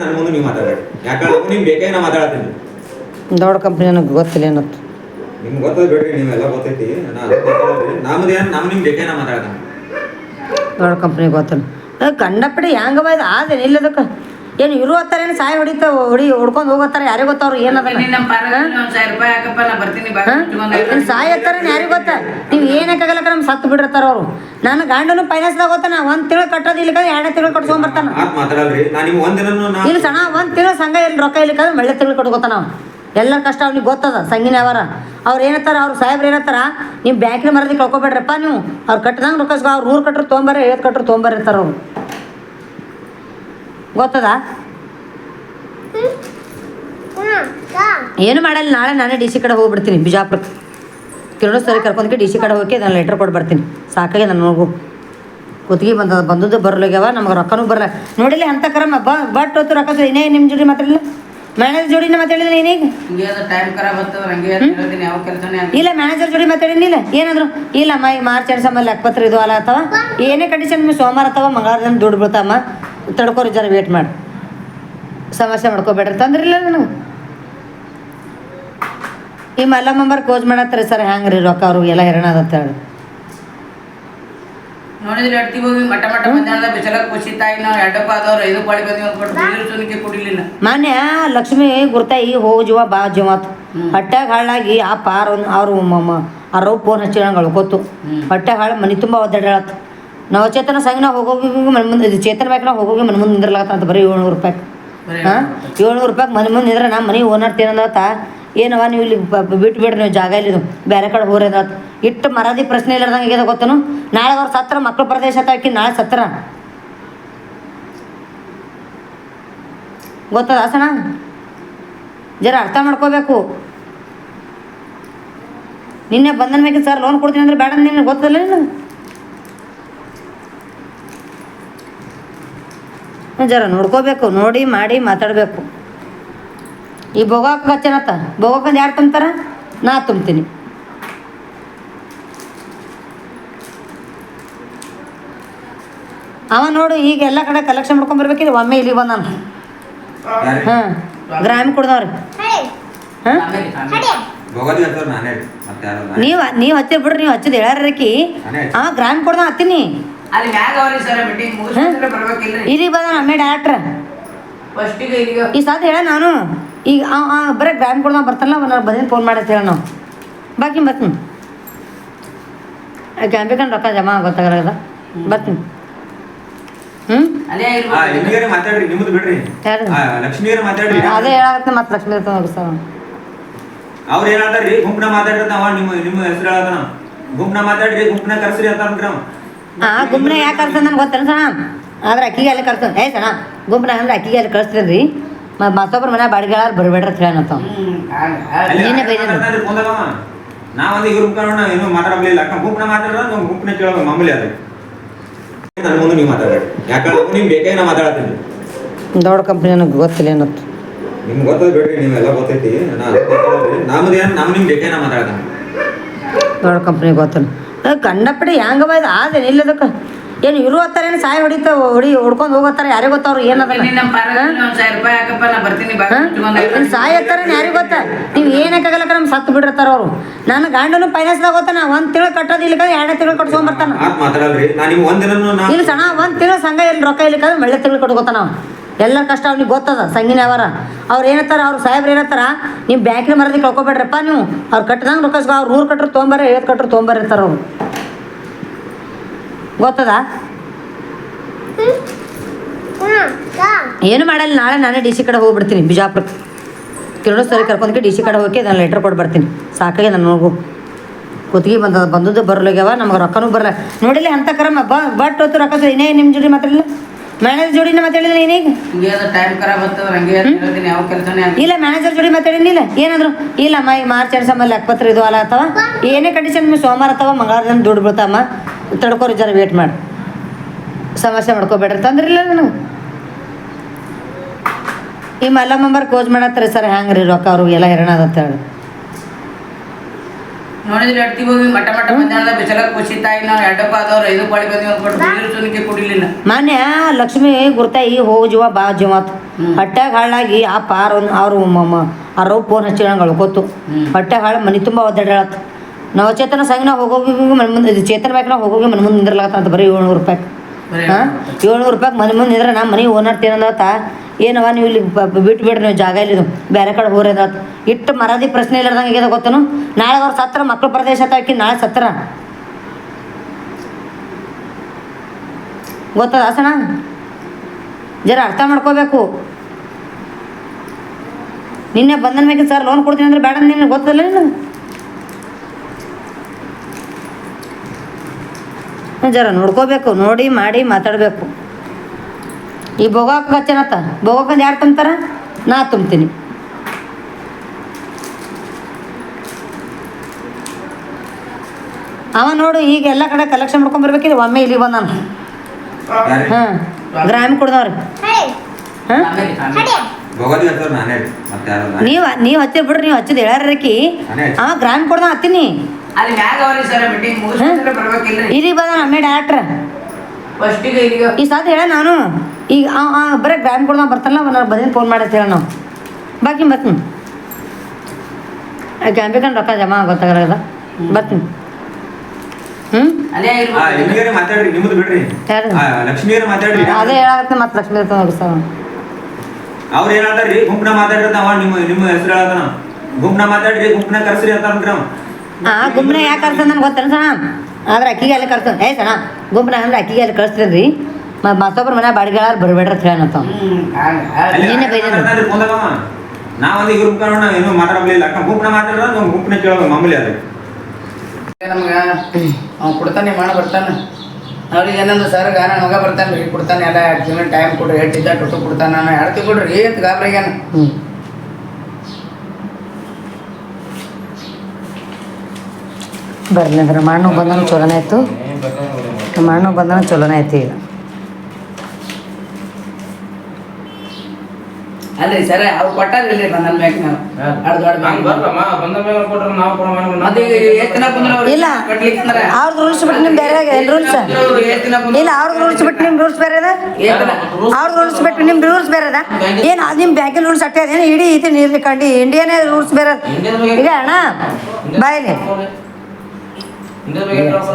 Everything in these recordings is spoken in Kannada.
ನನ್ನ ಮುಂದೆ ನೀವು ಮಾತಾಡಬೇಡಿ. ಯಾಕಂದ್ರೆ ನಿಮ್ಗೆ ಬೇಕಾಗಿ ನಾ ಮಾತಾಡತ್ತೀನಿ ದೊಡ್ಡ ಕಂಪ್ನಿ ನನಗೆ ಗೊತ್ತಿಲ್ಲ ಏನತ್ತು ನಿಮ್ಗೆ ಗೊತ್ತದ ಬಿಡ್ರಿ ನೀವೆಲ್ಲ ಗೊತ್ತೈತಿ. ನಾ ಏನು ನಮ್ಮ ನಿಮ್ಗೆ ಬೇಕಾಗಿ ನಾ ಮಾತಾಡ್ತಾನೆ ದೊಡ್ಡ ಕಂಪ್ನಿ ಗೊತ್ತಿಲ್ಲ. ಕಂಡಪಡಿ ಹೆಂಗವ ಇದು ಆದ್ರೆ ಇಲ್ಲದಕ್ಕೆ ಏನು ಇರು ಹತ್ತಾರೇನು ಸಾಯಿ ಹೊಡಿತ ಹೊಡಿ ಹೊಡ್ಕೊಂಡು ಹೋಗತ್ತಾರ ಯಾರಿಗೆ ಗೊತ್ತವ್ರು ಏನದ ಏನು ಸಾಯಿ ಹತ್ತಾರೇನು ಯಾರಿಗೆ ಗೊತ್ತ? ನೀವು ಏನಕ್ಕಾಗಲ್ಲ ನಮ್ಮ ಸತ್ತು ಬಿಡಿರ್ತಾರ ಅವರು. ನನ್ನ ಗಂಡನು ಫೈನಾನ್ಸ್ದಾಗ ಗೊತ್ತಾನ ಒಂದು ತಿಂಗಳು ಕಟ್ಟೋದು ಇಲ್ಲ ಎರಡನೇ ತಿಂಗಳು ಕಟ್ಸ್ಕೊಂಬರ್ತಾನ ಮಾತು ಮಾತಾಡಲ್ರಿ ನಾ ನಿಮ್ಗೆ ಒಂದಿನೂ ನಾ ಇಲ್ಲ ಸಣ್ಣ ಒಂದು ತಿಂಗಳು ಸಂಘ ಇಲ್ಲಿ ರೊಕ್ಕ ಇಲ್ಲಿಕಂದ್ರೆ ಮಳ್ಳೆ ತಿಂಗಳು ಕಟ್ಕೋತಾನ ನಾವು ಎಲ್ಲರ ಕಷ್ಟ ಅವ್ನಿಗೆ ಗೊತ್ತದ ಸಂಗಿನ ಅವರ ಅವ್ರು ಏನತ್ತಾರ ಅವ್ರ ಸಾಹೇಬ್ರು ಏನತ್ತಾರ ನೀವು ಬ್ಯಾಂಕಿನ ಮರದಿ ಕಳ್ಕೊಬೇಡ್ರಪ್ಪ ನೀವು. ಅವ್ರು ಕಟ್ಟದಂಗೆ ರೊಕ್ಕ ಅವ್ರು ಊರು ಕಟ್ಟರು ತೊಗೊಂಬರ್ರಿ ಐವತ್ತು ಕಟ್ಟರು ತೊಂಬರ್ ಇರ್ತಾರ ಅವ್ರು. ಗೊತ್ತದ? ಏನು ಮಾಡಲ್ಲ ನಾಳೆ ನಾನೇ ಡಿ ಸಿ ಕಡೆ ಹೋಗ್ಬಿಡ್ತೀನಿ ಬಿಜಾಪುರಕ್ಕೆ ಕಿರಣ ಸರಿ ಕರ್ಕೊಂಡ್ಕೆ ಡಿ ಸಿ ಕಡೆ ಹೋಗಿ ನಾನು ಲೆಟ್ರ್ ಕೊಟ್ಟು ಬರ್ತೀನಿ. ಸಾಕಾಗಿ ನಾನು ಹೋಗು ಕುತ್ತಿಗೆ ಬಂದ ಬಂದದ್ದು ಬರಲಾಗ್ಯಾವ ನಮ್ಗೆ ರೊಕ್ಕನೂ ಬರಲ್ಲ. ನೋಡಿಲ್ಲ ಅಂತ ಕರಮ್ಮ ಬ ಬಟ್ ಹೊತ್ತು ರೊಕ್ಕ ಇನ್ನೇ ನಿಮ್ಮ ಜೋಡಿ ಮಾತಾಡಲಿಲ್ಲ? ಮ್ಯಾನೇಜರ್ ಜೋಡಿನ ಮಾತಾಡಿದ್ರೆ ನೀನೀಗ ಇಲ್ಲ ಮ್ಯಾನೇಜರ್ ಜೋಡಿ ಮಾತಾಡಿನಿಲ್ಲ ಏನಾದ್ರು? ಇಲ್ಲ ಮೈ ಮಾರ್ಚ್ ಎರಡು ಸಂಬಂಧ ಲೆಕ್ಕಪತ್ರ ಇದು ಅಲ್ಲ ಅಥವಾ? ಏನೇ ಕಂಡೀಷನ್ ಸೋಮವಾರ ಅಥವಾ ಮಂಗಳವಾರ ದುಡ್ಡು ಬೀಳ್ತಮ್ಮ ತಡ್ಕೋರಿ ಜರ ವೇಟ್ ಮಾಡಿ. ಸಮಸ್ಯೆ ಮಾಡ್ಕೋಬೇಡ್ರಿ. ತಂದ್ರಿಲ್ಲ ನನಗೆ ಈ ಮಲ್ಲ ಮಂಬರ್ ಕ್ಲೋಸ್ ಮಾಡತ್ತಾರೆ ಸರ್ ಹ್ಯಾಂಗ್ರಿ ರೀ ರೊಕ್ಕ ಅವ್ರಿಗೆ ಎಲ್ಲ ಹೆರಣ ಅಂತ ಹೇಳಿ. ನೋಡಿದ್ರೆ ಅಡ್ತಿಗೆ ಹೋಗಿ ಮಟ ಮಟ ಮಧ್ಯಾಹ್ನದ ಬಿಸಿಲಾಗ ಖುಷಿ ತಾಯಿ ನಾವು ಎರಡಪ್ಪ ಆದವ್ರು ಐದು ಪಾಳಿ ಬಂದಿ ಒಂದು ನೀರು ಸುನಿಕೆ ಕುಡಿಲಿಲ್ಲ. ಮಾನ್ಯ ಲಕ್ಷ್ಮಿ ಗುರ್ತಾಯಿ ಹೋಗು ಜೀವ ಬಾ ಜೀವ ಆತು ಹೊಟ್ಯಾಗ ಹಾಳಾಗಿ ಆ ಪಾರ ಅವ್ರು ಅವ್ರು ಫೋನ್ ಹಚ್ಚಿ ನಂಗೆ ಅಳ್ಕೊತು ಹೊಟ್ಯಾಗ ಹಾಳು ಮನೆ ತುಂಬ ಒದ್ದಾಡತ್ ನವಚೇತನ ಸಂಘ ನಾವು ಹೋಗೋಗಿ ಮನೆ ಮುಂದೆ ಇದು ಚೇತನ ನಾವು ಹೋಗೋಗಿ ಮನೆ ಮುಂದೆ ನಿಂದ್ರಲಾಗತ್ತ ಅಂತ ಬರೀ ಏಳ್ನೂರು ರೂಪಾಯಿ ಹಾಂ? ಏಳ್ನೂರು ರೂಪಾಯಿ. ಮನೆ ಮುಂದೆ ನಿಂದ್ರೆ ನಮ್ಮ ಮನೆ ಓನರ್ ತಿನ್ನೋದಾತ ಏನವ ನೀವು ಇಲ್ಲಿ ಬ- ಬಿಟ್ಟು ಬಿಡ್ರಿ ನೀವು ಜಾಗ ಇಲ್ಲಿ ಬೇರೆ ಕಡೆ ಹೋರಿ ಅದಾತ ಇಟ್ಟು ಮರಾದಿ ಪ್ರಶ್ನೆ ಇಲ್ಲದಂಗೆ ಆಗ್ಯದ ಗೊತ್ತನು? ನಾಳೆ ಅವ್ರು ಸತ್ರ ಮಕ್ಕಳ ಪ್ರದೇಶ ಹಾಕಿ ನಾಳೆ ಸತ್ರ. ಗೊತ್ತದ ಸಣ ಜರ ಅರ್ಥ ಮಾಡ್ಕೋಬೇಕು. ನಿನ್ನೆ ಬಂದನ್ ಮೇಲೆ ಸರ್ ಲೋನ್ ಕೊಡ್ತೀನಿ ಅಂದ್ರೆ ಬೇಡ ನಿನ್ನೆ ಗೊತ್ತಲ್ಲ ನಿನಗೆ ಹ್ಮ್, ಜರ ನೋಡ್ಕೋಬೇಕು ನೋಡಿ ಮಾಡಿ ಮಾತಾಡಬೇಕು. ಈ ಬೋಗಾಕ ಹಚ್ಚನತ್ತ? ಬೋಗಾಕಂದು ಯಾರು ತುಂಬ್ತಾರ ನಾ ತುಂಬ್ತೀನಿ. ಅವ ನೋಡು ಈಗ ಎಲ್ಲ ಕಡೆ ಕಲೆಕ್ಷನ್ ಮಾಡ್ಕೊಂಡ್ಬರ್ಬೇಕಿದ್ರೆ ಒಮ್ಮೆ ಇಲ್ಲಿ ಬಂದ ಹಾಂ. ಗ್ರಾಮ್ ಕುಡ್ದವ್ರಿ ಹಾಂ ನೀವು ನೀವು ಹಚ್ಚಿರ್ ಬಿಡ್ರಿ ನೀವು ಹಚ್ಚಿದ ಹೇಳಾರಕಿ ಅವ ಗ್ರಾಮ್ ಕುಡ್ದ ಹತ್ತೀನಿ. ಅಲ್ಲಿ ಮ್ಯಾಗ ಅವ್ರಿ ಸರ್ ಮೀಟಿಂಗ್ ಮುಗಿಸ್ಕೊಂಡ್ರೆ ಬರ್ಬೇಕಿಲ್ರಿ. ಇಲ್ಲಿ ಬಂದ ನಮ್ಮ ಡೈರೆಕ್ಟ್ರ ಫಸ್ಟಿಗೆ ಇಲ್ಲಿಗೆ ಈ ಸಾತ್ ಹೇಳ ನಾನು. ಈಗ ಬರೀ ಗ್ರಾಮೀಣ ಕುಡ್ದ ಬರ್ತಾನಲ್ಲ ನಾನು ಬಂದಿದ್ದು ಫೋನ್ ಮಾಡತ್ತೆ ಹೇಳ ನಾವು. ಬಾಕಿ ಬರ್ತೀನಿ. ಕ್ಯಾಂಪಿಕನ್ ರೊಕ್ಕ ಜಮಾ ಗೊತ್ತಾಗಲ್ಲ ಬರ್ತೀನಿ. ಅದೇ ಹೇಳತ್ತೆ ಮತ್ತೆ ಲಕ್ಷ್ಮೀ ಸರ್. ಅವ್ರು ಏನ್ ಹೇಳ್ತಾರ್ರಿ? ಗುಂಪ್ನ ಮಾತಾಡ್ರಿ ನಿಮ್ಮ ನಿಮ್ಮ ಹೆಸರು ಹೇಳತಾನ ಗುಂಪ್ನ ಮಾತಾಡ್ರಿ ಗುಂಪ್ನ ಕರ್ಸ್ರಿ ಅಂತ ಅವ. ಆ ಗುಂಪನ ಯಾಕೆ ಕಳ್ಸಂದ ನನಗೆ ಗೊತ್ತೇನು ಸಣ ಆದ್ರೆ ಅಕ್ಕಿಗೆ ಅಲ್ಲಿ ಕಳ್ಸೋಣ ಏ ಸಣ ಗುಂಪನ ಅಂದ್ರೆ ಅಕ್ಕಿಗೆ ಅಲ್ಲಿ ಕಳಿಸ್ತೀನಿ ರೀ ಮತ್ತೊಬ್ಬರ ಮನೆ ಬಾಡಿಗೆ ಬರಬೇಡ್ರಿ ಅಂತ ಆಗ- ನೀನೇ ಅಕ್ಕ ಬೈದಿದ್ದು. ಮಾತಾಡ್ತಾನ್ರಿ ಫೋನ್ದಾಗ ಅವ. ನಾ ಒಂದು ಇವ್ರ ಮುಖಂಡ ಏನು ಮಾತಾಡಲಿಲ್ಲ ಅಕ್ಕ ಗುಂಪ್ನ ಮಾತಾಡ್ರ ನಾವು ಕೇಳೋದು ಮಾಮೂಲಿ ಅದು. ನನ್ನ ಮುಂದೆ ನೀವು ಮಾತಾಡ್ಬೇಡಿ. ಯಾಕಂದ್ರೆ ನಿಮ್ಗೆ ಬೇಕಾಗಿ ನಾ ಮಾತಾಡತ್ತೀನಿ ದೊಡ್ಡ ಕಂಪ್ನಿ ನನಗೆ ಗೊತ್ತಿಲ್ಲ ಏನತ್ತು ನಿಮ್ಗೆ ಗೊತ್ತದ ಬಿಡ್ರಿ ನೀವೆಲ್ಲ ಗೊತ್ತೈತಿ. ನಾ ನಮ್ಮ ನಿಮ್ಗೆ ಬೇಕಾಗಿ ನಾ ಮಾತಾಡ್ತಾನೆ ದೊಡ್ಡ ಕಂಪ್ನಿ ಗೊತ್ತಿಲ್ಲ. ಕಂಡಪಡಿ ಹೆಂಗವ ಇದು? ಆದೇನು ಇಲ್ಲದಕ್ಕೆ ಏನು ಇರು ಹತ್ತಾರೇನು ಸಾಯಿ ಹೊಡಿತ ಹೊಡಿ ಹೊಡ್ಕೊಂಡು ಹೋಗತ್ತಾರ? ಯಾರಿಗೆ ಗೊತ್ತವ್ರು ಏನದ ಸಾಯ ಹತ್ತಾರ ಹತ್ತಾರೇನು ಯಾರಿಗೆ ಗೊತ್ತ? ನೀವು ಏನಕ್ಕಾಗಲ್ಲ ನಮ್ಗೆ ಸತ್ತು ಬಿಡಿರ್ತಾರ ಅವರು. ನನ್ನ ಗಂಡನು ಫೈನಾನ್ಸ್ದಾಗ ಗೊತ್ತಾನ ಒಂದು ತಿಂಗಳು ಕಟ್ಟೋದು ಇಲ್ಲ ಎರಡನೇ ತಿಂಗಳು ಕಟ್ಸ್ಕೊಂಬರ್ತಾನ ಬರ್ತಾನ. ಇಲ್ಲ ಸಣ್ಣ ಒಂದು ತಿಂಗಳು ಸಂಘ ಇಲ್ಲಿ ರೊಕ್ಕ ಇಲ್ಲಿಕ್ಕಂದ್ರೆ ಮಳೆ ತಿಂಗಳು ಕೊಟ್ಕೋತಾನ ನಾವು ಎಲ್ಲರ ಕಷ್ಟ ಅವ್ನಿಗೆ ಗೊತ್ತದ ಸಂಗಿನ ಅವರ ಅವ್ರು ಏನತ್ತಾರ ಅವ್ರು ಸಾಹೇಬ್ರು ಏನತ್ತಾರ ನೀವು ಬ್ಯಾಂಕಿನ ಮರದಿ ಕಳ್ಕೊಬೇಡ್ರಪ್ಪ ನೀವು. ಅವ್ರು ಕಟ್ಟಿದಂಗೆ ರೊಕ್ಕ ಅವ್ರು ನೂರು ಕಟ್ಟರು ತೊಗೊಂಬರ್ರಿ ಐವತ್ತು ಕಟ್ಟರು ತೊಗೊಂಬರ್ರಿ ಇರ್ತಾರ ಅವ್ರು. ಗೊತ್ತದ? ಏನು ಮಾಡಲ್ಲ, ನಾಳೆ ನಾನೇ ಡಿ ಸಿ ಕಡೆ ಹೋಗ್ಬಿಡ್ತೀನಿ ಬಿಜಾಪುರಕ್ಕೆ ಕಿರಣೋತ್ಸವ ಕರ್ಕೊಂಡ್ಕೆ ಡಿ ಸಿ ಕಡೆ ಹೋಗಿ ನಾನು ಲೆಟ್ರ್ ಕೊಟ್ಟು ಬರ್ತೀನಿ. ಸಾಕಾಗಿ ನಾನು ಹೋಗು ಕುತ್ತಿಗೆ ಬಂದದ ಬಂದದ್ದು ಬರಲಾಗ್ಯಾವ, ನಮ್ಗೆ ರೊಕ್ಕನೂ ಬರಲ್ಲ ನೋಡಿಲ್ಲ ಅಂತ ಕರಮ್ಮ ಬಟ್ ಹೊತ್ತು ರೊಕ್ಕ ಇನ್ನೇ ನಿಮ್ಮ ಜೋಡಿ ಮಾತಾಡಲಿಲ್ಲ? ಮ್ಯಾನೇಜರ್ ಜೋಡಿನ ಮಾತಾಡಿದ್ರೆ ಹಿಂಗೆ ಟೈಮ್ ಖರಾಬ್ ಆಗ್ತದ ಹಂಗೆ ಹೇಳ್ತೀನಿ ಯಾವ ಕೆಲಸನೇ ಇಲ್ಲ ಮ್ಯಾನೇಜರ್ ಜೋಡಿ ಮಾತಾಡಿನಿಲ್ಲ ಏನಾದ್ರು? ಇಲ್ಲ ಮೈ ಮಾರ್ಚ್ ಎರಡು ಸಮ ಲೆಕ್ಕಪತ್ರ ಇದು ಅಲ್ಲ ಅಥವಾ? ಏನೇ ಕಂಡೀಷನ್ ನಿಮ್ಗೆ ಸೋಮವಾರ ಅಥವಾ ಮಂಗಳವಾರ ದಿನ ದುಡ್ಡು ಬೀಳ್ತಮ್ಮ ತಡ್ಕೋರಿ ಜರ ವೇಟ್ ಮಾಡಿ. ಸಮಸ್ಯೆ ಮಾಡ್ಕೋಬೇಡ್ರಿ. ತಂದ್ರಿಲ್ಲ ನನಗೆ ಈ ಮಲ್ಲ ಮೆಂಬರ್ ಕ್ಲೋಸ್ ಮಾಡತ್ತಾರೆ ಸರ್ ಹ್ಯಾಂಗ್ರಿ ರೀ ರೊಕ್ಕ ಅವ್ರಿಗೆ ಎಲ್ಲ ಹೆರಣ ಅದ ಹೇಳಿ. ನೋಡಿದ್ರೆ ಅಡ್ತಿ ಹೋಗಿ ಮಟ್ಟ ಮಟ್ಟ ಮಧ್ಯಾಹ್ನದ ಕುಸಿತಾಯಿ ನಾವು ಎಡ್ಡಪ್ಪ ಆದವ್ರು ಐದು ಅಂದ್ಬಿಟ್ಟು ನೀರು ಸುನಿಕೆ ಕುಡಿಲಿಲ್ಲ. ಮಾನ್ಯ ಲಕ್ಷ್ಮಿ ಗುರ್ತಾಯಿ ಹೋಗು ಜೀವ ಬಾ ಜೀವ ಹೊಟ್ಟೆಗೆ ಹಾಳಾಗಿ ಆ ಪಾರ ಅವ್ರು ಅವ್ರವ್ ಫೋನ್ ಹಚ್ಚಿಳಂಗಳು ಗೊತ್ತು. ಹೊಟ್ಟೆ ಹಾಳು ಮನೆ ತುಂಬ ಒದ್ದಾಡತ್ ನವಚೇತನ ಸಂಘ ಹೋಗೋಗಿ ಮನೆ ಮುಂದೆ ಚೇತನ ಬ್ಯಾಂಕ್ನಾಗ ಹೋಗೋಗಿ ಮನೆ ಮುಂದೆ ನಿಂದ್ರಲಾಗತ್ತ ಅಂತ ಬರೀ ಏಳ್ನೂರು ರೂಪಾಯಿ. ಏಳ್ನೂರು ರೂಪಾಯಿ ಮನೆ ಮುಂದೆ ನಿಂದ್ರೆ ನಮ್ಮ ಮನೆ ಓನರ್ ತಿನ್ನಂದತ್ತ ಏನವ ನೀವು ಇಲ್ಲಿ ಬಿಟ್ಟು ಬಿಡ್ರಿ ನೀವು ಜಾಗ ಇಲ್ಲಿ ಬೇರೆ ಕಡೆ ಹೋರ ಅಂದತ್ ಇಟ್ಟು ಮರದಿ ಪ್ರಶ್ನೆ ಇಲ್ಲದಂಗೆ ಆಗ್ಯದ ಗೊತ್ತನು? ನಾಳೆ ಅವ್ರು ಸತ್ರ ಮಕ್ಕಳು ಪ್ರದೇಶ ತಾಕಿ ನಾಳೆ ಸತ್ರ. ಗೊತ್ತದ ಸಣ್ಣ ಜರ ಅರ್ಥ ಮಾಡ್ಕೋಬೇಕು. ನಿನ್ನೆ ಬಂದನ್ ಮೇಲೆ ಸರ್, ಲೋನ್ ಕೊಡ್ತೀನಿ ಅಂದ್ರೆ ಬೇಡ ನಿನ್ನೆ ಗೊತ್ತಲ್ಲ ನೀನು ಜರ ನೋಡ್ಕೋಬೇಕು ನೋಡಿ ಮಾಡಿ ಮಾತಾಡಬೇಕು. ಈ ಬೋಗಾಕ ಹಚ್ಚನತ್ತ? ಬೋಗಾಕಂದು ಯಾರು ತುಂಬ್ತಾರ ನಾ ತುಂಬ್ತೀನಿ. ಅವ ನೋಡು ಈಗ ಎಲ್ಲ ಕಡೆ ಕಲೆಕ್ಷನ್ ಮಾಡ್ಕೊಂಡ್ಬರ್ಬೇಕಿದ್ರೆ ಒಮ್ಮೆ ಇಲ್ಲಿ ಬಂದ ನಾನು. ಹಾಂ ಗ್ರಾಮ ಕುಡ್ದವ್ರಿ. ಹಾಂ. ನೀವು ನೀವು ಹಚ್ಚಿರ್ ಬಿಡ್ರಿ ನೀವು ಹಚ್ಚಿದ ಹೇಳ್ಯಾರಕಿ ನಾನೇ ಅವ ಗ್ರಾಮ ಕೊಡ್ದ ಹತ್ತೀನಿ. ಅಲ್ಲಿ ಮ್ಯಾಗ ಅವ್ರಿ ಸರ್ ಮೀಟಿಂಗ್ ಮುಗಿಸ್ಕೊಂಡ್ರೆ ಬರ್ಬೇಕಿಲ್ರಿ ಇಲ್ಲಿ ಬಂದ ಅಮ್ಮೆ ಡೈರೆಕ್ಟ್ರ ಫಸ್ಟಿಗೆ ಇಲ್ಲಿಗೆ ಈ ಹೇಳ ನಾನು. ಈಗ ಬರೀ ಗ್ರಾಮ ಕೊಡ್ದ ಬರ್ತಾನಲ್ಲ ನಾನು ಬಂದಿನ ಫೋನ್ ಮಾಡತ್ತೆ ಹೇಳ ನಾವು. ಬಾಕಿ ಬರ್ತೀನಿ. ಕ್ಯಾಂಪಿಕನ್ ರೊಕ್ಕ ಜಮಾ ಗೊತ್ತಾಗಲ್ಲ ಬರ್ತೀನಿ. ಅದೇ ಮತ್ತೆ ಲಕ್ಷ್ಮೀ ಸರ್. ಅವ್ರು ಏನ್ ಹೇಳ್ತಾರ್ರಿ? ಗುಂಪ್ನ ಮಾತಾಡ್ರಿ ನಿಮ್ಮ ನಿಮ್ಮ ಹೆಸರು ಹೇಳ್ತಾನ ಗುಂಪ್ನ ಮಾತಾಡ್ರಿ ಗುಂಪ್ನ ಕರ್ಸ್ರಿ ಅಂತಾರ ಅವ. ಆ ಗುಂಪನ ಯಾಕೆ ಕಳ್ಸಂದ್ ನನಗೆ ಗೊತ್ತೇನು ಸಣ? ಆದ್ರೆ ಅಕ್ಕಿಗೆ ಅಲ್ಲಿ ಕಳ್ಸೋದು ಏ ಸಣ ಗುಂಪನ ಅಂದ್ರೆ ಅಕ್ಕಿಗೆ ಅಲ್ಲಿ ಕಳಿಸ್ತೀನಿ ರೀ ಮತ್ತೊಬ್ರ ಮನೆ ಬಾಡಿಗೆ ಬರಬೇಡ್ರಿ ಅಂತ. ನಾವೊಂದು ಮಾತಾಡಲಿಲ್ಲ ಗುಂಪ್ನ ಮಾತಾಡಿದ್ರೆ ನಾವು ಕೇಳೋದು ಮಾಮೂಲಿ ಅದು ನಮ್ಗ ಅವ್ನು ಕೊಡ್ತಾನೆ ಮಾಡ ಬರ್ತಾನೆ. ಅವ್ರಿಗೆ ಏನಂದ್ರೆ ಸರ್ ಗಾನ ಮಗ ಬರ್ತಾನೆ ರೀ ಕೊಡ್ತಾನೆ ಎಲ್ಲ ಎರಡು ತಿಂಗಳು ಟೈಮ್ ಕೊಡ್ರಿ ಇದ್ದ ಟೊಟ್ಟು ಕೊಡ್ತಾನೆ ನಾನು ಎರಡು ತಿಂಗಳು ಕೊಡ್ರಿ ಅಂತ ಗಾಬ್ರಿಗೇನು ಹ್ಞೂ ಬರಲಿ ಅಂದ್ರೆ ಮಣ್ಣು ಬಂದನು ಚಲೋನೇ ಆಯ್ತು. ಮಣ್ಣು ಬಂದನು ಚಲೋನೇ ಆಯ್ತು ಈಗ. ಅಲ್ರಿ ಸರ್ ಅವ್ರು ಕೊಟ್ಟಾರಿಲ್ರಿ ನನ್ನ ಮ್ಯಾಗ ನಾವು. ಅರ್ಧ ದೊಡ್ಡ ಬ್ಯಾಂಕ್ ಬರ್ಲಮ್ಮ, ಬಂದ ಮೇಲೆ ಕೊಟ್ರೆ ನಾವು ಕೊಡೋ ಮೇಲೆ ನಾವು ಮತ್ತೆ ಈಗ ಎಷ್ಟು ದಿನ ಕುಂದ್ರ ಅವ್ರು ಇಲ್ಲ ಕಟ್ಲಿಕ್ಕೆ ಅಂದ್ರೆ ಅವ್ರದ್ದು ರೂಲ್ಸ್ ಬಿಟ್ಟು ನಿಮ್ಮ ಬೇರೆ ಏನು ರೂಲ್ಸ್ ಇಲ್ಲ ರೂಲ್ಸ್ ಬಿಟ್ಟು ನಿಮ್ಮ ರೂಲ್ಸ್ ಬೇರೆ ಅದ? ರೂಲ್ಸ್ ಬಿಟ್ಟು ನಿಮ್ಮ ರೂಲ್ಸ್ ಬೇರೆ ಅದ? ಏನು ಅದು ನಿಮ್ಮ ಬ್ಯಾಂಕಿನ ರೂಲ್ಸ್ ಅದೇನು? ಇಡೀ ಐತಿ ನೀರು ಕಂಡಿ ಇಂಡಿಯನೇ ರೂಲ್ಸ್ ಬೇರೆ ಅದ. ಈಗ ಅಣ್ಣ ಬಾಯ್ಲಿ. ಹೇಳ್ತಾರಪ್ಪ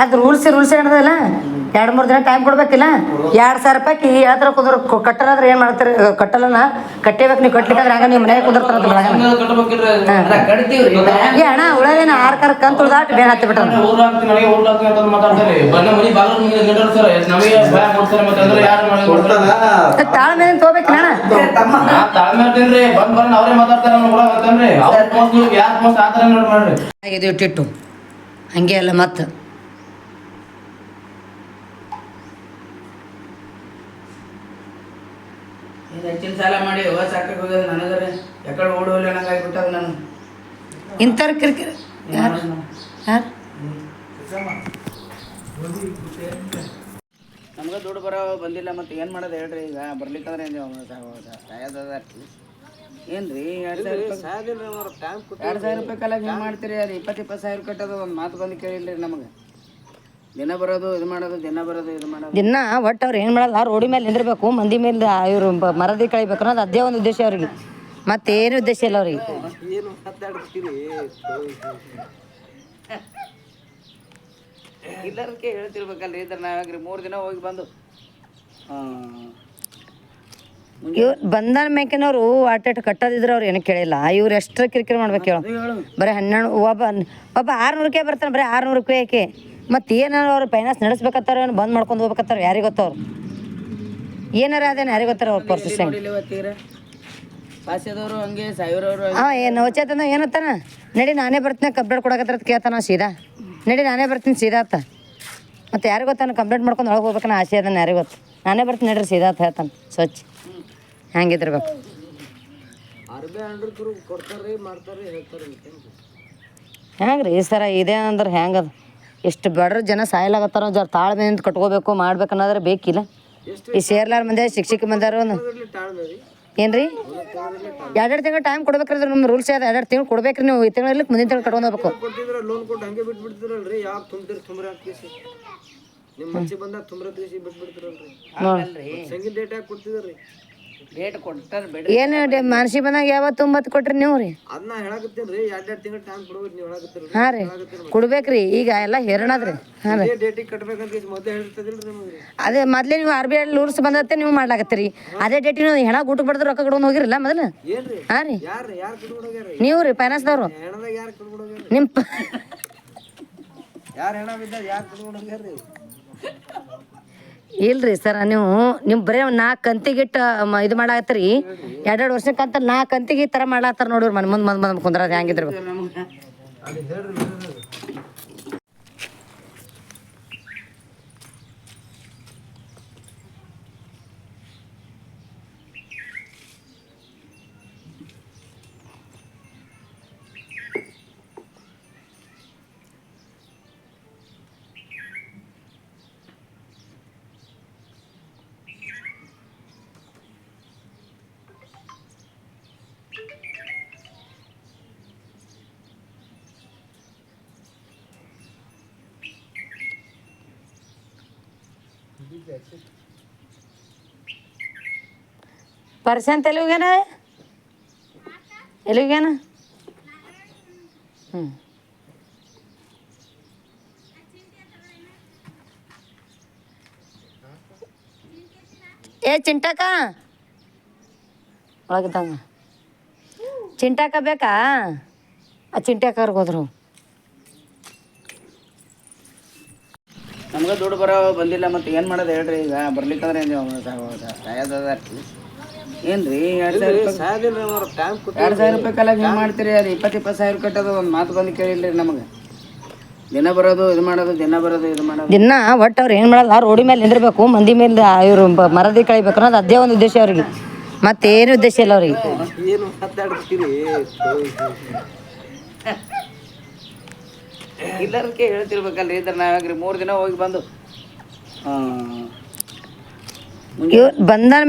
ಅದು ರೂಲ್ಸ್ ರೂಲ್ಸ್ ಏನದಲ್ಲ? ಎರಡು ಮೂರು ದಿನ ಟೈಮ್ ಕೊಡ್ಬೇಕಿಲ್ಲ? ಎರಡು ಸಾವಿರ ರೂಪಾಯಿ ಹೇಳ್ತಾರ ಕುದ್ರ ಕಟ್ಟಲಾದ್ರೆ ಏನು ಮಾಡ್ತಾರೆ? ಕಟ್ಟಲನ? ಕಟ್ಟೇಬೇಕು ನೀವು ಕಟ್ಲಿಕ್ಕಂದ್ರೆ ಹಂಗ ನಿಮ್ಮ ಮನೆಗೆ ಕುಂದಿರ್ತಾರ. ಅಲ್ಲ ಅಣ್ಣ ಉಳದೇನ ಆರು ಕಾರ್ ಕಂತು ಉಳ್ದಾಟ್ ಬೇಗ ಹತ್ತಿ ಬಿಟ್ಟ ಅಂದ್ರೆ ಊರ್ ನನಗೆ ಊರ್ ಹಾಕ್ತೀನಿ ಅಂತ ಮಾತಾಡ್ತಾರೆ ಬಂದ ಮನಿ ಬಾಗಿಲು ಮುಂದೆ ನಿಂತಿರ್ತಾರೆ. ನಮಗೆ ಭಯ ಕೊಡ್ತಾರೆ ಮತ್ತೆ ಅಂದ್ರೆ ಯಾರು ಮನೆಗೆ ಕೊಡ್ತಾರೆ ತಾಳ್ಮೆ ತಗೋಬೇಕಿಲ್ಲ ಬಂದ್ ಬಂದ್ ಅವರೇ ಮಾತಾಡ್ತಾರೆ ನಾನು ಕೂಡ ಅಂತಂದ್ರೆ ಅವ್ರ ಮೋಸ ಯಾರ ಮೋಸ ಆತರ ನೋಡಿ ಮಾಡ್ರಿ. ಇಟ್ಟಿಟ್ಟು. ಹಂಗೆ ಅಲ್ಲ ಮತ್ತೆ. ಹೆಚ್ಚಿನ ಸಾಲ ಮಾಡಿ ಹೊಸ ಸಾಕಕ್ಕೆ ಹೋಗೋದು ನನಗರೆ. ಯಾಕಡೆ ಓಡಿ ಹೋಗ್ಲಿ ಅನ್ನಂಗೆ ಆಗ್ಬಿಟ್ಟದ ನಾನು. ಇಂಥವ್ರ ಕಿರಿಕಿರಿ. ಯಾರು? ಯಾರು? ದುಡ್ಡು ಬರೋ ಬಂದಿಲ್ಲ ಮತ್ತೆ ಏನು ಮಾಡೋದು ಹೇಳ್ರಿ ಈಗ? ಬರ್ಲಿಕ್ಕಂದ್ರೆ ಏನ್ರಿ ಏನು ರೀ ಎರಡು ಸಾವಿರ ರೂಪಾಯಿ ಎರಡು ಸಾವಿರ ರೂಪಾಯಿ ಕಾಲ ಏನು ಮಾಡ್ತೀರಿ ಅದು ಇಪ್ಪತ್ತು ಇಪ್ಪತ್ತು ಸಾವಿರ ಕಟ್ಟೋದು ಒಂದು ಮಾತು ಬಂದು ಕೇಳಿಲ್ಲ ನಮಗೆ. ದಿನ ಬರೋದು ಇದು ಮಾಡೋದು ದಿನ ಬರೋದು ಇದು ಮಾಡೋದು. ದಿನ ಒಟ್ಟು ಅವ್ರು ಏನು ಆ ರೋಡಿ ಮೇಲೆ ನಿಂದಿರ್ಬೇಕು ಮಂದಿ ಮೇಲೆ ಇವರು ಮರದಿ ಕಳಿಬೇಕು ಅನ್ನೋದು ಅದೇ ಒಂದು ಉದ್ದೇಶ ಅವ್ರಿಗೆ. ಮತ್ತೇನು ಉದ್ದೇಶ ಇಲ್ಲ ಅವ್ರಿಗೆ. ಇಲ್ಲದಕ್ಕೆ ಹೇಳ್ತಿರ್ಬೇಕಲ್ರಿ ಇದ್ರ ನಾವ್ಯಾಗ್ರಿ ಮೂರು ದಿನ ಹೋಗಿ ಬಂದು ಇವ್ರು ಬಂಧನ ಬ್ಯಾಂಕಿನವರು ಆಟಾಟ ಕಟ್ಟೋದಿದ್ರೆ ಅವ್ರು ಏನು ಕೇಳಿಲ್ಲ. ಇವ್ರು ಎಷ್ಟು ಕಿರಿಕಿರಿ ಮಾಡ್ಬೇಕು ಹೇಳು. ಬರೀ ಹನ್ನೆರಡು ಒಬ್ಬ ಒಬ್ಬ ಆರ್ನೂರಕ್ಕೆ ಬರ್ತಾನೆ ಬರೀ ಆರ್ನೂರು ರೂಪಾಯಿಗೆ ಮತ್ತು ಏನಾರು ಅವ್ರು ಫೈನಾನ್ಸ್ ನಡೆಸ್ಬೇಕತ್ತಾರ ಏನು ಬಂದ್ ಮಾಡ್ಕೊಂಡು ಹೋಗ್ಬೇಕತ್ತಾರ ಯಾರಿಗೆ ಗೊತ್ತವ್ರು ಏನಾರ ಅದೇನು ಯಾರಿಗೆ ಗೊತ್ತಾರ ಅವ್ರ ಪರ್ಸಸ್ ಹಾಂ ಏನು ನವಚೇತನ ಏನತ್ತಾನ? ನಡಿ ನಾನೇ ಬರ್ತೀನಿ ಕಂಪ್ಲೇಂಟ್ ಕೊಡಕತ್ತಾರ ಕೇಳ್ತಾನ ಸೀದಾ. ನಡಿ ನಾನೇ ಬರ್ತೀನಿ ಸೀದಾ ಅತ್ತ ಮತ್ತು ಯಾರಿಗೆ ಗೊತ್ತಾನ ಕಂಪ್ಲೇಂಟ್ ಮಾಡ್ಕೊಂಡು ಒಳಗೆ ಹೋಗ್ಬೇಕನ್ನ ಆಸೆ ಅದನ್ನ ಯಾರಿಗೆ ಗೊತ್ತು? ನಾನೇ ಬರ್ತೀನಿ ನಡ್ರಿ ಸೀದಾ ಅಂತ ಹೇಳ್ತಾನೆ. ಸ್ವಚ್ಛ. ಹೆಂಗಿದ್ರಬೇಕು ಹೆಂಗೆ? ರೀ ಸರ ಇದೇ ಅಂದ್ರೆ ಹೆಂಗದ? ಎಷ್ಟು ಬಡ್ರ ಜನ ಸಾಯಲಾಗತ್ತಾರ ಜರ ತಾಳ್ಮೆಯಿಂದ ಕಟ್ಕೋಬೇಕು ಮಾಡ್ಬೇಕು ಅನ್ನೋದ್ರೆ ಬೇಕಿಲ್ಲ ಈ ಸೇರ್ಲಾರ ಮಂದಿ ಶಿಕ್ಷಕ ಬಂದಾರು ಏನ್ರಿ? ಎರಡೆರಡು ತಿಂಗಳು ಟೈಮ್ ಕೊಡ್ಬೇಕ್ರಿ ಅದು ನಮ್ಮ ರೂಲ್ಸ್ ಅದ ಎರಡೆರಡು ತಿಂಗಳು ಕೊಡ್ಬೇಕ್ರಿ ನೀವು. ಈ ತಿಂಗಳು ಇರ್ಲಿಕ್ಕೆ ಮುಂದಿನ ತಿಂಗಳು ಕಟ್ಕೊಂಡು ಹೋಗ್ಬೇಕು. ನಿಮ್ಮ ಮನ್ಸಿಗೆ ಬಂದಾಗ ತುಂಬ್ರ ತಿಳಿಸಿ ಬಿಟ್ಬಿಡ್ತಿರಲ್ರಿ. ಸಂಗೀತ ಡೇಟ್ ಯಾಕೆ ಕೊಡ್ತಿದ್ರಿ? ಡೇಟ್ ಕೊಟ್ಟಾರ ಬಿಡ್ರಿ. ಏನು ಮನಸ್ಸಿಗೆ ಬಂದಾಗ ಯಾವತ್ತು ತುಂಬತ್ತು ಕೊಟ್ರಿ ನೀವು ರೀ? ಅದನ್ನ ಹೇಳಕತ್ತೀನ್ರಿ ಎರಡ್ ಎರಡ್ ತಿಂಗಳು ಟೈಮ್ ಕೊಡ್ಬೇಕು ನೀವು ಹೇಳಕತ್ತೀರಿ. ಹಾಂ ರೀ. ಕೊಡ್ಬೇಕ್ರಿ ಈಗ ಎಲ್ಲ ಹೇರಣದ್ರಿ. ಹಾಂ ರೀ. ಡೇಟಿಗೆ ಕಟ್ಬೇಕಂತ ಇಷ್ಟ್ ಮೊದ್ಲೇ ಹೇಳ್ತದಿಲ್ರಿ ನಿಮಗೆ. ಅದೇ ಮೊದ್ಲೇ ನೀವು ಆರ್ ಬಿ ಐ ಲೂರ್ಸ್ ಬಂದತ್ತೆ ನೀವು ಮಾಡ್ಲಾಕತ್ತೀರಿ. ಅದೇ ಡೇಟಿನ ಹೆಣ ಊಟಕ್ಕೆ ಬಡ್ದು ರೊಕ್ಕ ಕೊಡ್ಕೊಂಡು ಹೋಗಿರಲ್ಲ ಮೊದಲು? ಏನ್ರಿ? ಹಾಂ ರೀ. ಯಾರು ಯಾರು ಕಟ್ಕೊಂಡು ಹೋಗ್ಯಾರ ನೀವು ರೀ ಫೈನಾನ್ಸ್ದವ್ರು ಹೆಣದಾಗ ಯಾರು ಕಟ್ಕೊಂಡು ಹೋಗ್ಯಾರ ನಿಮ್ಮ ಯಾರು ಹೆಣ ಬಿದ್ದ ಯಾರು ಕಟ್ಕೊಂಡು ಹೋಗ್ಯಾರ್ರಿ? ಇಲ್ರಿ ಸರ್, ನೀವು ನೀವು ಬರೀ ನಾಲ್ಕು ಕಂತಿಗಿಟ್ಟು ಇದು ಮಾಡಾಕತ್ತೀರಿ. ಎರಡೆರಡು ವರ್ಷಕ್ಕಂತ ನಾಲ್ಕು ಕಂತಿಗೆ ಈ ಥರ ಮಾಡ್ಲಾತ್ತಾರ ನೋಡ್ರಿ ಮನೆ ಮುಂದೆ ಮುಂದೆ ಮಂದ್ ಕುಂದ್ರ ಹೆಂಗಿದ್ರು. ಪರ್ಸೆಂಟ್ ಎಲ್ಲಿಗೇನ ಎಲ್ಲಿಗೇನ ಹ್ಞೂ ಏ ಚಿಂಟಕ? ಒಳಗಿದ್ದಂಗ ಚಿಂಟಕ ಬೇಕಾ? ಆ ಚಿಂಟಕರ್ಗೆ ಹೋದ್ರು. ನಮ್ಗೆ ದುಡ್ಡು ಬರೋ ಬಂದಿಲ್ಲ ಮತ್ತೆ ಏನು ಮಾಡೋದು ಹೇಳ್ರಿ ಈಗ ಬರ್ಲಿಕ್ಕಂದ್ರೆ ಏನು ಸಾಯೋದದಾರ್ರಿ ಏನ್ರಿ ಎರಡು ಸಾವಿರ ರೂಪಾಯಿ ಸಾಯದಿಲ್ರಿ ಅವ್ರ ಕೊಟ್ಟು ಎರಡು ಸಾವಿರ ರೂಪಾಯಿ ಕಾಲಾಗ ಏನು ಮಾಡ್ತೀರಿ ಅದು ಇಪ್ಪತ್ತು ಇಪ್ಪತ್ತು ಸಾವಿರ ಕಟ್ಟೋದು ಒಂದು ಮಾತು ಬಂದು ಕೇಳಿಲ್ರಿ ರೀ ನಮಗೆ. ದಿನ ಬರೋದು ಇದು ಮಾಡೋದು ದಿನ ಬರೋದು ಇದು ಮಾಡೋದು. ದಿನ ಒಟ್ಟು ಅವ್ರು ಏನು ಮಾಡೋದು ರೋಡಿ ಮೇಲೆ ನಿಂದಿರ್ಬೇಕು ಮಂದಿ ಮೇಲೆ ಇವರು ಮರದಿ ಕಳಿಬೇಕು ಅನ್ನೋದು ಅದೇ ಒಂದು ಉದ್ದೇಶ ಅವ್ರಿಗೆ. ಮತ್ತೇನು ಉದ್ದೇಶ ಇಲ್ಲ ಅವ್ರಿಗೆ. ಏನು ಮಾತಾಡ್ತೀರಿ? ಎಲ್ಲರಕ್ಕೆ ಹೇಳ್ತಿರ್ಬೇಕಲ್ರಿ ಇದ್ರ ನಾವಾಗ್ರಿ ಮೂರು ದಿನ ಹೋಗಿ ಬಂದು. ಇವ್ರು ಬಂಧನ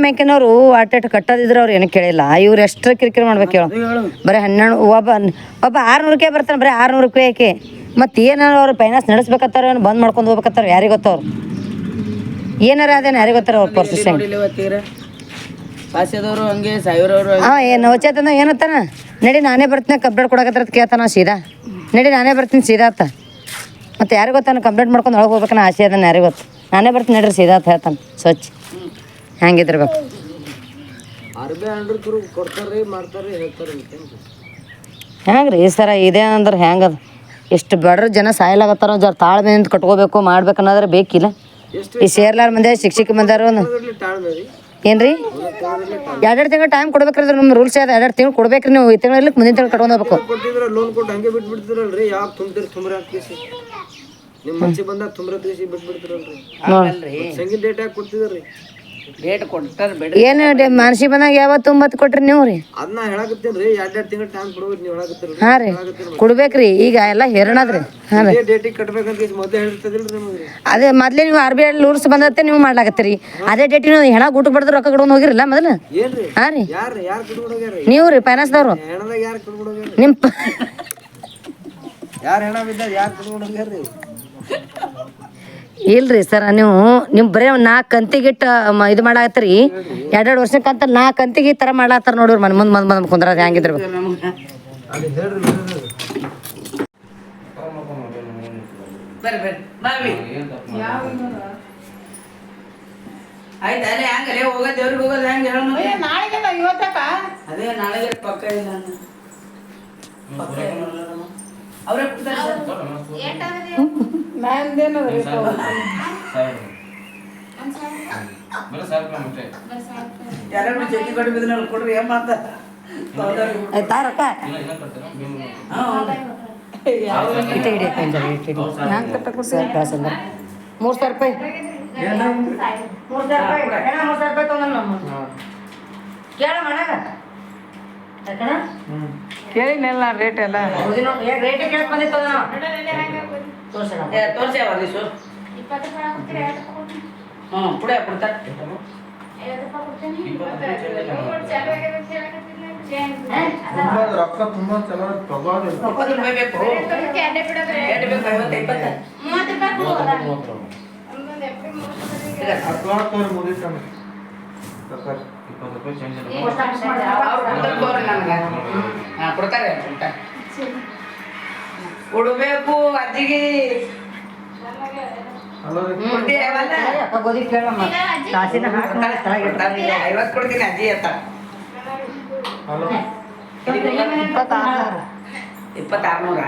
ಆಟ ಆಟ ಕಟ್ಟೋದಿದ್ರೆ ಅವ್ರು ಏನು ಕೇಳಿಲ್ಲ. ಇವ್ರು ಎಷ್ಟು ಕಿರಿಕಿರಿ ಮಾಡ್ಬೇಕು ಹೇಳು. ಬರೀ ಹನ್ನೆರಡು ಒಬ್ಬ ಒಬ್ಬ ಆರ್ನೂರಕ್ಕೆ ಬರ್ತಾನೆ ಬರೀ ಆರ್ನೂರು ರೂಪಾಯಿಗೆ ಮತ್ತೆ ಏನಾರು ಅವ್ರು ಫೈನಾನ್ಸ್ ನಡೆಸ್ಬೇಕತ್ತಾರ ಏನು ಬಂದ್ ಮಾಡ್ಕೊಂಡು ಹೋಗ್ಬೇಕತ್ತಾರ ಯಾರಿಗೆ ಗೊತ್ತವ್ರು? ಏನಾರ ಅದೇನು ಯಾರಿಗೆ ಗೊತ್ತಾರ ಅವ್ರ ಪರ್ಸಿಸ್ ಹಾಂ ಏನು ನವಚೇತನ ಏನತ್ತಾನ? ನಡಿ ನಾನೇ ಬರ್ತೀನಿ ಕಬ್ಬಡ್ ಕೊಡಕತ್ತಾರ ಕೇಳ್ತಾನ ಸೀದಾ. ನಡಿ ನಾನೇ ಬರ್ತೀನಿ ಸೀದಾ ಅಂತ ಮತ್ತು ಯಾರಿಗೆ ಗೊತ್ತಾನು ಕಂಪ್ಲೇಂಟ್ ಮಾಡ್ಕೊಂಡು ಒಳಗೆ ಹೋಗ್ಬೇಕನ್ನ ಆಸೆ ಅದ ಯಾರಿಗೆ ಗೊತ್ತು. ನಾನೇ ಬರ್ತೀನಿ ನಡ್ರಿ ಸೀದಾ ಅಂತ ಹೇಳ್ತಾನೆ ಸ್ವಚ್ಛ. ಹೆಂಗಿದ್ದಿರ್ಬೇಕು ಹ್ಯಾಂಗೆ ರೀ. ಸರ ಇದೇ ಅಂದ್ರೆ ಹೆಂಗದ ಎಷ್ಟು ಬಡ್ರ ಜನ ಸಾಯಲಾಗತ್ತಾರ ಜರ ತಾಳ್ಮೆಯಿಂದ ಕಟ್ಕೋಬೇಕು ಮಾಡ್ಬೇಕು ಅನ್ನೋದ್ರೆ ಬೇಕಿಲ್ಲ. ಈ ಸೇರ್ಲಾರ ಮಂದಿ ಶಿಕ್ಷಕ ಒಂದು ತಾಳ್ಮೆ ಏನ್ರಿ? ಎರಡೆರಡು ತಿಂಗಳು ಟೈಮ್ ಕೊಡ್ಬೇಕ್ರಿ ನಮ್ಮ ರೂಲ್ಸ್ ಅದ ಎರಡೆರಡು ತಿಂಗಳು ಕೊಡ್ಬೇಕ್ರಿ ನೀವು. ಈ ತಿಂಗಳು ಇರ್ಲಿಕ್ಕೆ ಮುಂದಿನ ತಿಂಗಳು ಕಟ್ಕೊಂಡು ಹೋಗ್ಬೇಕು. ಲೋನ್ ಕೊಟ್ಟು ಹಂಗೆ ಬಿಟ್ಬಿಡ್ತಿರಲ್ರಿ. ಯಾವ ತುಂಬ್ತಿರ್ ತುಂಬ್ರ ನಿಮ್ಮ ಮನ್ಸಿಗೆ ಬಂದಾಗ ತುಂಬ್ರ ತಿಳಿಸಿ ಬಿಟ್ಬಿಡ್ತಿರಲ್ರಿ. ಅಲ್ರಿ ಸಂಗೀತ ಡೇಟ್ ಹಾಕಿ ಕೊಡ್ತಿದ್ರಿ ಡೇಟ್ ಏನು ಮನಸ್ಸಿಗೆ ಬಂದಾಗ ಯಾವತ್ತು ಒಂಬತ್ತು ಕೊಟ್ರಿ ನೀವು ರೀ? ಅದನ್ನ ರೀ ಎರಡ್ ಎರಡ್ ತಿಂಗಳು ಟೈಮ್ ಕೊಡ್ಬೇಕು ನೀವು ಹೇಳಕತ್ತೀರಿ ಹಾಂ ರೀ. ಕೊಡ್ಬೇಕ್ರಿ ಈಗ ಎಲ್ಲ ಹೇರಣದ್ರಿ ಹಾಂ ರೀ. ಡೇಟಿಗೆ ಕಟ್ಬೇಕಂತ ನಿಮಗೆ ಅದೇ ಮೊದ್ಲೇ ನೀವು ಆರ್ ಬಿ ಐ ಲೂರ್ಸ್ ಬಂದತ್ತೆ ನೀವು ಮಾಡ್ಲಾಕತ್ತೀರಿ. ಅದೇ ಡೇಟಿನ ಹೆಣ ಗುಟ್ಟು ಬಡ್ದು ರೊಕ್ಕ ಕೊಡ್ಕೊಂಡು ಹೋಗಿರಲ್ಲ ಮೊದಲು? ಹಾ ರೀ. ಯಾರು ಯಾರು ನೀವು ರೀ ಫೈನಾನ್ಸ್ದವ್ರು ಹೆಣದಾಗ ಯಾರು ನಿಮ್ಮ ಯಾರು ಹೆಣ ಬಿದ್ದ ಯಾರು ಕಟ್ಕೊಂಡು ಹೋಗ್ಯಾರ್ರಿ ಇಲ್ರಿ ಸರ್ ನೀವು ನೀವು ಬರೇ ನಾಲ್ಕು ಕಂತಿಗಿಟ್ಟ ಮ- ಇದು ಮಾಡಾಕತ್ತೀರಿ. ಎರಡೆರಡು ವರ್ಷಕ್ಕಂತ ನಾಲ್ಕು ಕಂತಿಗೆ ಈ ಥರ ಮಾಡತ್ತಾರ ನೋಡ್ರಿ ಮನೆ ಮುಂದೆ ಮಂದ್ ಬಂದು ಕುಂದ್ರ ಹೆಂಗಿದ್ರಿ ಆಯ್ತು ದೇವ್ರಿಗೆ ಹೋಗೋದು ಹೆಂಗೆ ಹೇಳ ನಾಳೆಗೆಲ್ಲ ಇವತ್ತಕ್ಕ? ಅದೇ ನಾಳೆಗೆ ಪಕ್ಕ ಇಲ್ಲ. ಅವರೇ ಕಳ್ಸಲ್ಲ ಮೂರು ಸಾವಿರ. ರೂಪಾಯಿ. ಮೂರು ಸಾವಿರ ರೂಪಾಯಿ. ಹೆಣ ಮೂರು ಸಾವಿರ ರೂಪಾಯಿ ತೊಗೊಂಡ್ ನಮ್ಮ ಕೇಳ ಮನ್ಯಾಗ ಯಾಕಣ್ಣ? ಕೇಳಿನಲ್ಲ ರೇಟ್ ಎಲ್ಲ ರೇಟ್ ಕೇಳಕ್ ಬಂದಿತ್ತು. ತೋರ್ಸಣ. ತೋರ್ಸ್ಯಾವ ದಿಸು ಹ್ಞೂ ಪುಡಿಯ ಕೊಡ್ತಾರೆ ರೊಕ್ಕ ತುಂಬಾ ಚಲೋ ತಗೋದಿಲ್ಲ ರೂಪಾಯಿ ಬೇಕು. ಇಪ್ಪತ್ತು. ಮುಗಿಸ್ತಾನೆ ಇಪ್ಪತ್ತು ರೂಪಾಯಿ ಚೇಂಜ್ ಕೊಡ್ತಾರೆ ಕೊಡ್ಬೇಕು. ಅಜ್ಜಿಗೆ ಅಲ್ಲ ರೀ ಕೊಡ್ತೀಯ ಅವಲ್ಲ? ಅಕ್ಕ ಗೋಧಿ ಕೇಳಮ್ಮ ಕಾಸಿನ ಹಾಕಿ ಮಾಡಿ ತಳಗೆ ಇಡ್ತಾರೆ. ಐವತ್ತು ಕೊಡ್ತೀನಿ ಅಜ್ಜಿ ಅಂತ ಹಲೋ ಇಪ್ಪತ್ತಾರು ಇಪ್ಪತ್ತಾರ್ನೂರ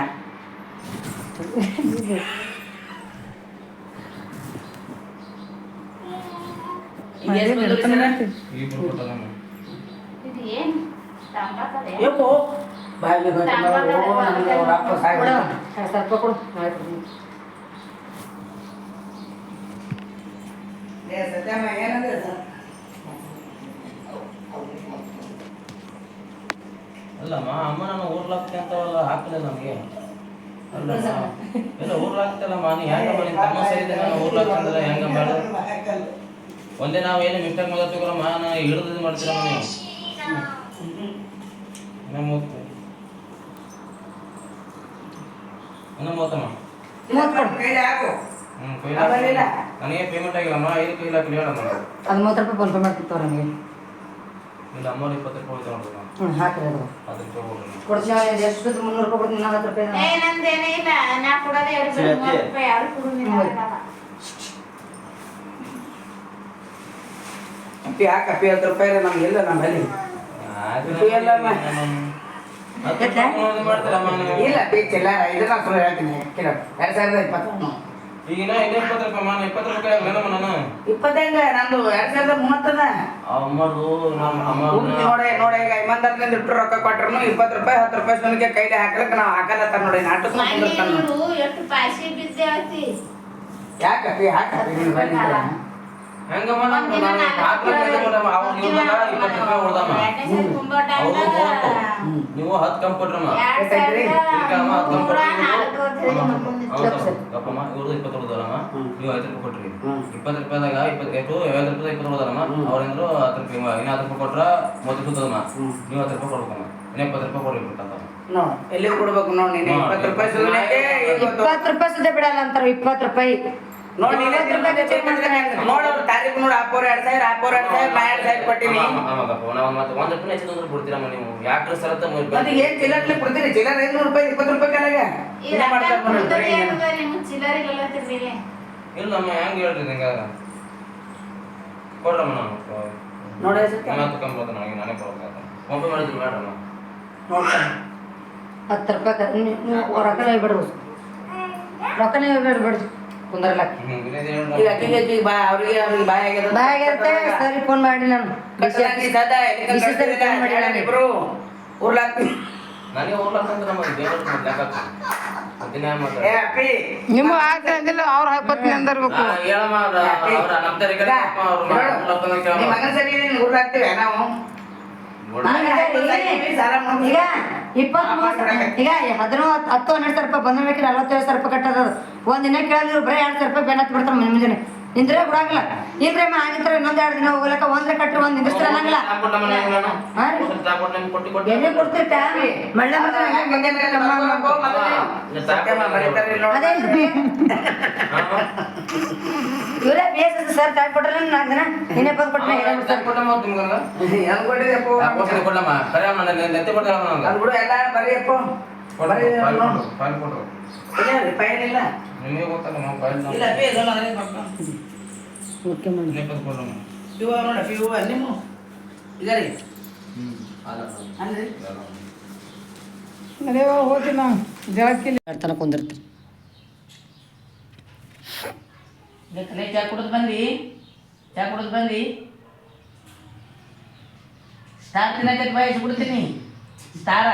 ಈಗ ಬಾಯಿಗೆ ನಮ್ಗೆ ಅವ್ರ ಅಪ್ಪ ಕೊಡು ನಾಳೆ ಕೊಡ್ತೀನಿ. ಸತ್ಯಮ್ಮ ಏನಂದ್ರೆ? ಅಲ್ಲಮ್ಮ ಅಮ್ಮ ನಾನು ಊರ್ಲಾಗ್ತೆ ಅಂತವಲ್ಲ ಹಾಕಲಿಲ್ಲ ನಮಗೆ. ಎಲ್ಲ ಊರ್ಲಾಗ್ತಲ್ಲಮ್ಮ ನೀ ಹೆಂಗಮ್ಮ ನಿನ್ ತಮ್ಮ ಸರಿದೆ ನಾನು ಊರ್ಲಾಗ್ತಂದ್ರೆ ಹೆಂಗಮ್ಮ ಹೇಳು ಒಂದೇ ನಾವು ಏನು ಮಿಸ್ಟೇಕ್ ಮಾಡತ್ತೀವಲ್ಲಮ್ಮ ನಾನು ಹಿಡಿದು ಮಾಡ್ತೀರಮ್ಮ ನೀವು. ನಮ್ಮ ಮೂವತ್ತು ಇನ್ನು ಮೂವತ್ತಮ್ಮ ಕೈಲಿ ಹಾಕು. ಹ್ಞೂ ಅವರಿಲ್ಲ. ನನಗೆ ಪೇಮೆಂಟ್ ಆಗಿಲ್ಲಮ್ಮ ಹಾಕಿ ಹೇಳಮ್ಮ ಅದು ಮೂವತ್ತು ರೂಪಾಯಿ ನನಗೆ ಇಲ್ಲ ಅಮ್ಮ ಇಪ್ಪತ್ತು ರೂಪಾಯಿ ಹ್ಞೂ ಹಾಕಿರಿ ಅದು. ಹತ್ತು ರೂಪಾಯಿ ಕೊಡ್ತೀನಿ ಅವ್ನಿಗೆ ಎಷ್ಟು ದುಡ್ಡು ಮುನ್ನೂರು ರೂಪಾಯಿ ಕೊಡ್ತೀನಿ ಹತ್ತು ರೂಪಾಯಿ ಅಪ್ಪಿ ಹಾಕು ಅಪ್ಪಿ ಹತ್ತು ರೂಪಾಯಿ ಇದೆ ನಮ್ಗೆ ಇಲ್ಲ ನಮ್ಮ ಬಳಿ ಎಲ್ಲಮ್ಮ? ಮಾಡ್ತಾರಮ್ಮ ನೀವು ಇಲ್ಲ ಅಪ್ಪಿ ಚಿಲ್ಲ ಇದನ್ನ ಸುಳ್ಳು ಹೇಳ್ತೀನಿ ಕಿಲೋ ಎರಡು ಸಾವಿರದ ಇಪ್ಪತ್ತು. ಈಗ ನಾ ಇನ್ನೂ ಇಪ್ಪತ್ತು ರೂಪಾಯಿ ಮಾನ ಇಪ್ಪತ್ತು ರೂಪಾಯಿ ಆಗ್ಲೇನಮ್ಮ ನಾನು ಇಪ್ಪತ್ತೈದು ನಂದು ಎರಡು ಸಾವಿರದ ಮೂವತ್ತದ. ಅಮ್ಮದು ನಮ್ಮ ಅಮ್ಮ ನೋಡಿ ನೋಡಿ ಈಗ ಇಟ್ಟು ರೊಕ್ಕ ಕೊಟ್ರು ಇಪ್ಪತ್ತು ರೂಪಾಯಿ ಹತ್ತು ರೂಪಾಯಿ ಸುನಿಗೆ ಕೈಲಿ ಹಾಕ್ಲಿಕ್ಕೆ ನಾವು ಹಾಕಲ್ಲ ನೋಡಿ ನಾಟಕ ಯಾಕಪ್ಪಿ ಹಾಕಪ್ಪಿ ನೀನು ಬಂದಿದ್ದೀರ? ಹೆಂಗಮ್ಮ ನಾನು ಹಾಕ್ಲಿಕ್ಕೆ ಇದೆ ಅವ್ರು ಇವ್ರನ್ನ ಇಪ್ಪತ್ತು ರೂಪಾಯಿ ಉಳ್ದಮ್ಮ ಅವ್ರು ನೀವು ಹತ್ತು ಕಮ್ಮಿ ಕೊಟ್ರಮ್ಮ. ಇಲ್ಕಮ್ಮ ಹತ್ತು ಹೌದಮ್ಮ ಗಪ್ಪಮ್ಮ ಇವ್ರದ್ದು ಇಪ್ಪತ್ತು ಉಳ್ದಲ್ಲಮ್ಮ ನೀವು ಐದು ರೂಪಾಯಿ ಕೊಟ್ರಿ. ಇಪ್ಪತ್ತು ರೂಪಾಯಿದಾಗ ಇಪ್ಪತ್ತು ಎಷ್ಟು ಐವತ್ತು ರೂಪಾಯಿ ಇಪ್ಪತ್ತು ಉಳ್ದಲ್ಲಮ್ಮ ಅವ್ರೇಂದ್ರು ಹತ್ತು ರೂಪಾಯಿ ಇನ್ನು ಹತ್ತು ರೂಪಾಯಿ ಕೊಟ್ರ ಮೂವತ್ತು ರೂಪಾಯಿ ನೀವು ಹತ್ತು ರೂಪಾಯಿ ಕೊಡ್ಬೇಕಮ್ಮ. ಇನ್ನೂ ಇಪ್ಪತ್ತು ರೂಪಾಯಿ ಕೊಡ್ಬೇಕು ಎಲ್ಲಿ ಕೊಡ್ಬೇಕು ನೋಡಿ ನೀನು? ಇಪ್ಪತ್ತು ರೂಪಾಯಿ ಇಪ್ಪತ್ತು ರೂಪಾಯಿ ಸುದ್ದಿ ಬಿಡಲ್ಲ ಅಂತಾರೆ ಇಪ್ಪತ್ತು ರೂಪಾಯಿ. ನೋಡಿ ನೀನೇ ನೋಡಿ ನೋಡು ಅವ್ರ ತಾರೀಕು ನೋಡಿ ಆಪೋರ್ ಎರಡು ಸಾವಿರ ಎರಡು ಸಾವಿರ ನಾ ಎರಡು ಸಾವಿರ ಕೊಟ್ಟಿನಿ. ಆಮಾಗಪ್ಪ ನಾವು ಮತ್ತೆ ಒಂದು ರೂಪಾಯಿ ಹೆಚ್ಚು ತಂದ್ರೆ ಬಿಡ್ತೀರಮ್ಮ ನೀವು. ಯಾಕ್ರಿ ಸರತ್ತ ಮತ್ತೆ ಏನ್ ಚಿಲ್ಲರ್ಲಿ ಕೊಡ್ತೀರಿ? ಚಿಲ್ಲರ್ ಐನೂರು ರೂಪಾಯಿ ಇಪ್ಪತ್ತು ರೂಪಾಯಿ ಕೆಳಗೆ? ಇಲ್ಲಮ್ಮ ಹೆಂಗ್ ಹೇಳ್ರಿ ಕೊಡ್ರಮ್ಮ ನಾನು. ನೋಡಿ ನನಗೆ ನಾನೇ ಕೊಡ್ಬೇಕಾಗ್ತದೆ ಫೋನ್ ಪೇ ಮಾಡಿದ್ರು ಬೇಡ್ರಮ್ಮ ನೋಡ್ತಾನೆ ಹತ್ತು ರೂಪಾಯಿ ಕ- ನೀ- ನೀವು ರೊಕ್ಕನೇ ಬಿಡ್ಬೇಡ್ರಿ ರೊಕ್ಕನೇ ಬಿಡ್ಬಿಡ್ರಿ ಈಗ. ಅಕ್ಕಿಗೆ ಅಕ್ಕಿಗೆ ಬಾ ಅವ್ರಿಗೆ ಅವ್ರಿಗೆ ಬಾಯ್ ಆಗ್ಯದ ಸರಿ ಫೋನ್ ಮಾಡಿ ನಾನು. ಕಟ್ಟಲಾಗಿ ಸದಾ ಎಲ್ಲಿಗೆ ಬಿಸಿ ಸರಿ ಕಳ್ಸಿಲ್ಲ, ಫೋನ್ ಮಾಡಿ ನಾನು. ಇಬ್ರು ಉರ್ಲಾಕ್ ನನಗೆ ನಮ್ಮ ಬೇರೆ ಲೆಕ್ಕ ಏ ಅಪ್ಪಿ ನಿಮ್ಮ ಆಗಿಲ್ಲ ಅಂದಿಲ್ಲ ಅವ್ರು ಅಂದಿರ್ಬೇಕು. ಹೇಳಮ್ಮ ಅವ್ರ ನಮ್ಮ ಅವ್ರ ಮಗನ ಸರಿ ನಾವು. ಈಗ ಇಪ್ಪತ್ತು ಈಗ ಹದಿನೈದು ಹತ್ತು ಹನ್ನೆರಡು ಸಾವಿರ ರೂಪಾಯಿ ಬಂದ ಮೇಲೆ ನಲ್ವತ್ತೈದು ಸಾವಿರ ರೂಪಾಯಿ ಕಟ್ಟದ ಒಂದ್ ದಿನ ಕೇಳಿದ್ರು ಬರೀ ಎರಡು ಸಾವಿರ ರೂಪಾಯಿ ಬೆನ್ನತ್ ಬಿಡ್ತಾರ ಮನೆ ಮುಂಜಾನೆ. ನಿಂದ್ರೆ ಬಿಡಂಗಿಲ್ಲ ಇಲ್ರಿ ಅಮ್ಮ ಆಗಿದ್ರೆ ಇನ್ನೊಂದ್ ಎರಡು ದಿನ ಹೋಗ್ಲಕ್ಕ ಒಂದ್ರೆ ಕಟ್ರಿ ಒಂದ್ ನಿಂದ್ರಿಸ್ತಾರ ಅನ್ನಂಗಿಲ್ಲ. ಎಲ್ಲಿ ಕೊಡ್ತಿರ್ತ? ಮಳ್ಳ ಮಗ ಅದೇ ಇವರೇ ಬಿ ಎಸ್ ಎಸ್ ಸರ್ ಕೊಟ್ರೆ ನಾಲ್ಕು ದಿನ? ಇನ್ನೇ ಬಂದು ಕೊಟ್ಟರೆ ಹೆಂಗ್ ಕೊಟ್ಟಿದೆಪ್ಪ ನೆತ್ತಿ ಕೊಡ್ತಾರ ಅದು ಬಿಡು ಎಲ್ಲ ಬರೀಯಪ್ಪ. ಬರೀ ನೋಡು. ಫೈಲ್ ಕೊಡ್ರು ಇಲ್ಲ ನಿಮಗೆ ಗೊತ್ತಲ್ಲ ನಾವು ಫೈಲ್ ಇಲ್ಲ ಅದೇ ಓಕೆ ಮಾಡಿ ಇವ ನೋಡ ಪಿ ಇವ ನಿಮ್ಮ? ಇದಾರಿ ರೀ. ಹ್ಮ್ ಅಲ್ಲ ಅಲ್ರಿ ನಡೆಯುವ ಹೋಗಿ ನಾವು ಜಳಕ್ಕಿಲ್ಲ ತನಕ ಕುಂದಿರ್ತೀರಿ ಇದಕ್ಕೆ ಚಾ ಕುಡಿದು ಬಂದು ಚಾ ಕುಡಿದು ಬಂದು ಸ್ಟಾರ್ ತಿನ್ನಕ್ಕೆ ಬಯಸ್ಬಿಡ್ತೀನಿ ಸ್ಟಾರ.